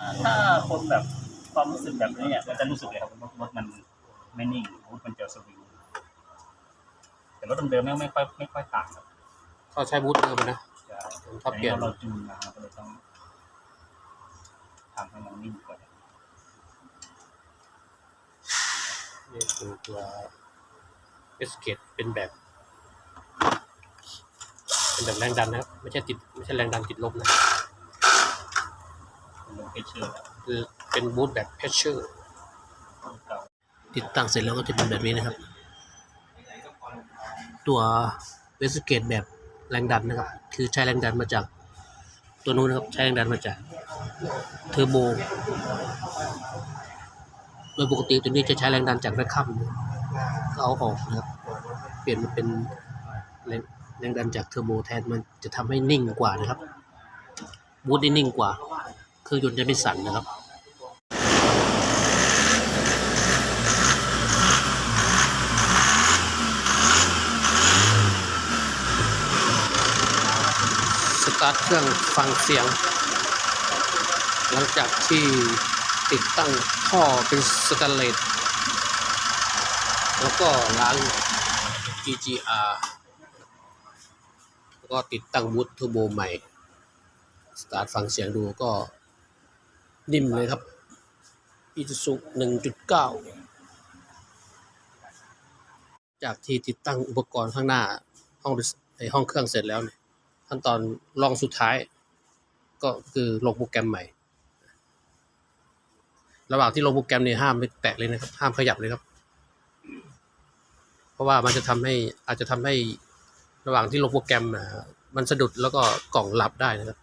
อ่าถ้าคนแบบความรู้สึกแบบนี้เนี่ยมันจะรู้สึกเลยครับรถรถมันไม่นิ่งรถมันจะสวิงแต่รถเดิมๆไม่ไม่ค่อยไม่ค่อยต่างครับเขาใช้บูทเดิมนะจะถ้าเปลี่ยนแต่เราจูนมาก็เลยต้องทำให้มันนิ่งกว่านี่คือตัวเอสเกตเป็นแบบ เป็นแบบแรงดันนะครับ ไม่ใช่ติดไม่ใช่แรงดันติดลบนะ เป็นโลเคชั่นคือเป็นบูทแบบเพชเชอร์ติดตั้งเสร็จแล้วก็จะเป็นแบบนี้นะครับ ตัวเวสเกตแบบแรงดันนะครับ คือใช้แรงดันมาจากตัวนู้นนะครับ ใช้แรงดันมาจากเทอร์โบ โดยปกติตัวนี้จะใช้แรงดันจากแรคคัมก็เอาออกนะครับ เปลี่ยนมาเป็นแรงแรงดันจากเทอร์โบแทนมันจะทำให้นิ่งกว่านะครับบูทได้นิ่งกว่า เครื่องยนต์จะไม่สั่นนะครับสตาร์ทเครื่องฟังเสียง หลังจากที่ติดตั้งท่อเป็นสแตนเลสแล้วก็ล้าง GGR แล้วก็ติดตั้งบูทเทอร์โบใหม่ สตาร์ทฟังเสียงดูก็ นิ่มเลยครับ Isuzu 1.9จากที่ติดตั้งอุปกรณ์ข้างหน้าห้องในห้องเครื่องเสร็จแล้วเนี่ยขั้นตอนลองสุดท้าย ก็คือลงโปรแกรมใหม่ ระหว่างที่ลงโปรแกรมเนี่ยห้ามไม่แตะเลยนะครับ ห้ามขยับเลยครับ เพราะว่ามันจะทำให้อาจจะทำให้ระหว่างที่ลงโปรแกรมอะมันสะดุดแล้วก็กล่องหลับได้นะครับ